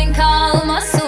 Hasretin kalmasın.